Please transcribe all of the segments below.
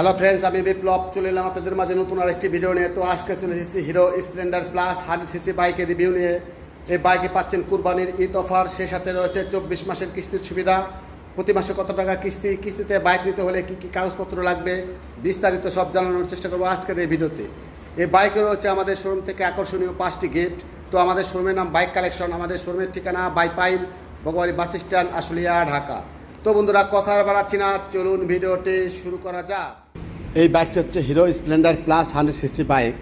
Hello friends আমি বিপ্লব, চলে এলাম আপনাদের মাঝে নতুন আরেকটি ভিডিও নিয়ে। তো আজকে চলে এসেছি Hero Splendor Plus hundred CC বাইকের রিভিউ নিয়ে। এই বাইকে পাচ্ছেন কুরবানির ঈদ অফার সেই সাথে রয়েছে চব্বিশ মাসের কিস্তির সুবিধা। প্রতি মাসে কত টাকা কিস্তি, কিস্তিতে বাইক নিতে হলে কী কী কাগজপত্র লাগবে, বিস্তারিত সব জানানোর চেষ্টা করব আজকের এই ভিডিওতে। এই বাইকে রয়েছে আমাদের শোরুম থেকে আকর্ষণীয় পাঁচটি গিফট তো আমাদের শোরুমের নাম বাইক কালেকশন আমাদের শোরুমের ঠিকানা বাইপাইল ভগবানী বাস স্ট্যান্ড, আশুলিয়া, ঢাকা। তো বন্ধুরা কথা বাড়াচ্ছি না, চলুন ভিডিওটি শুরু করা যাক। এই বাইকটি হচ্ছে Hero Splendor Plus hundred CC bike.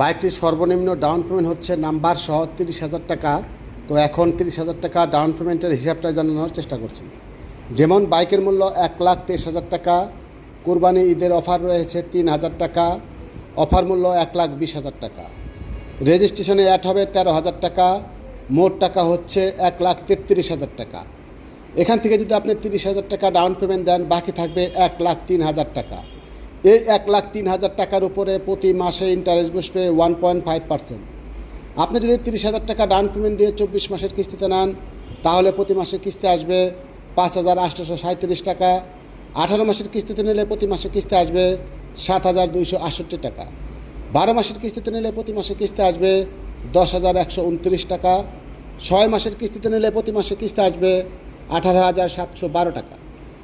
বাইকটির সর্বনিম্ন ডাউন পেমেন্ট হচ্ছে নাম্বার সহ তিরিশ হাজার টাকা। তো এখন তিরিশ হাজার টাকা ডাউন পেমেন্টের হিসাবটা জানানোর চেষ্টা করছি। যেমন বাইকের মূল্য এক লাখ তেইশ হাজার টাকা, কোরবানি ঈদের অফার রয়েছে তিন হাজার টাকা, অফার মূল্য এক লাখ বিশ হাজার টাকা। রেজিস্ট্রেশনে অ্যাড হবে তেরো হাজার টাকা, মোট টাকা হচ্ছে এক লাখ তেত্রিশ হাজার টাকা। এখান থেকে যদি আপনি তিরিশ হাজার টাকা ডাউন পেমেন্ট দেন, বাকি থাকবে এক লাখ তিন হাজার টাকা। এই এক লাখ তিন হাজার টাকার উপরে প্রতি মাসে ইন্টারেস্ট বসবে ওয়ান পয়েন্ট ফাইভ পার্সেন্ট আপনি যদি তিরিশ হাজার টাকা ডাউন পেমেন্ট দিয়ে চব্বিশ মাসের কিস্তিতে নেন, তাহলে প্রতি মাসে কিস্তি আসবে পাঁচ হাজার আটশোশো সাঁত্রিশ টাকা। আঠারো মাসের কিস্তিতে নিলে প্রতি মাসে কিস্তি আসবে সাত হাজার দুইশো আটষট্টি টাকা। বারো মাসের কিস্তিতে নিলে প্রতি মাসে কিস্তি আসবে দশ হাজার একশো উনত্রিশ টাকা। ছয় মাসের কিস্তিতে নিলে প্রতি মাসে কিস্তি আসবে আঠারো হাজার সাতশো বারো টাকা।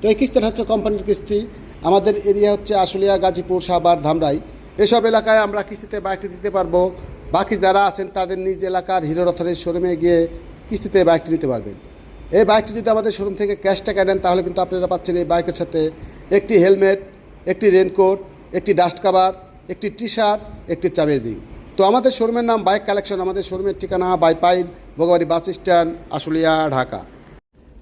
তো এই কিস্তিটা হচ্ছে কোম্পানির কিস্তি। আমাদের এরিয়া হচ্ছে আশুলিয়া, গাজীপুর, সাভার, ধামরাই। এসব এলাকায় আমরা কিস্তিতে বাইকটি দিতে পারব। বাকি যারা আছেন তাদের নিজ এলাকার হিরো রথরের শোরুমে গিয়ে কিস্তিতে বাইকটি নিতে পারবেন। এই বাইকটি যদি আমাদের শোরুম থেকে ক্যাশ টাকা নেন তাহলে কিন্তু আপনারা পাচ্ছেন এই বাইকের সাথে একটি হেলমেট, একটি রেনকোট, একটি ডাস্ট কাভার, একটি টি শার্ট একটি চাবির রিং। তো আমাদের শোরুমের নাম বাইক কালেকশন। আমাদের শোরুমের ঠিকানা বাইপাইল ভগবানী বাস স্ট্যান্ড, আশুলিয়া, ঢাকা।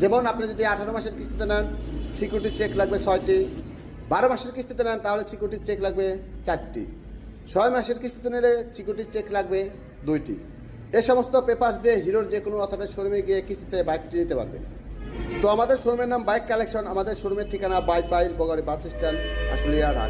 যেমন আপনি যদি আঠারো মাসের কিস্তিতে নেন সিকিউরিটি চেক লাগবে ছয়টি। বারো মাসের কিস্তিতে নেন, তাহলে সিকিউরিটি চেক লাগবে চারটি। ছয় মাসের কিস্তিতে নিলে সিকিউরিটি চেক লাগবে দুইটি। এ সমস্ত পেপার্স দিয়ে হিরোর যে কোনো অথবা শোরুমে গিয়ে কিস্তিতে বাইকটি নিতে পারবে। তো আমাদের শোরুমের নাম বাইক কালেকশন আমাদের শোরুমের ঠিকানা বাইক বাইল বগারি বাস স্ট্যান্ড, আশুলিয়া, ঢাকা।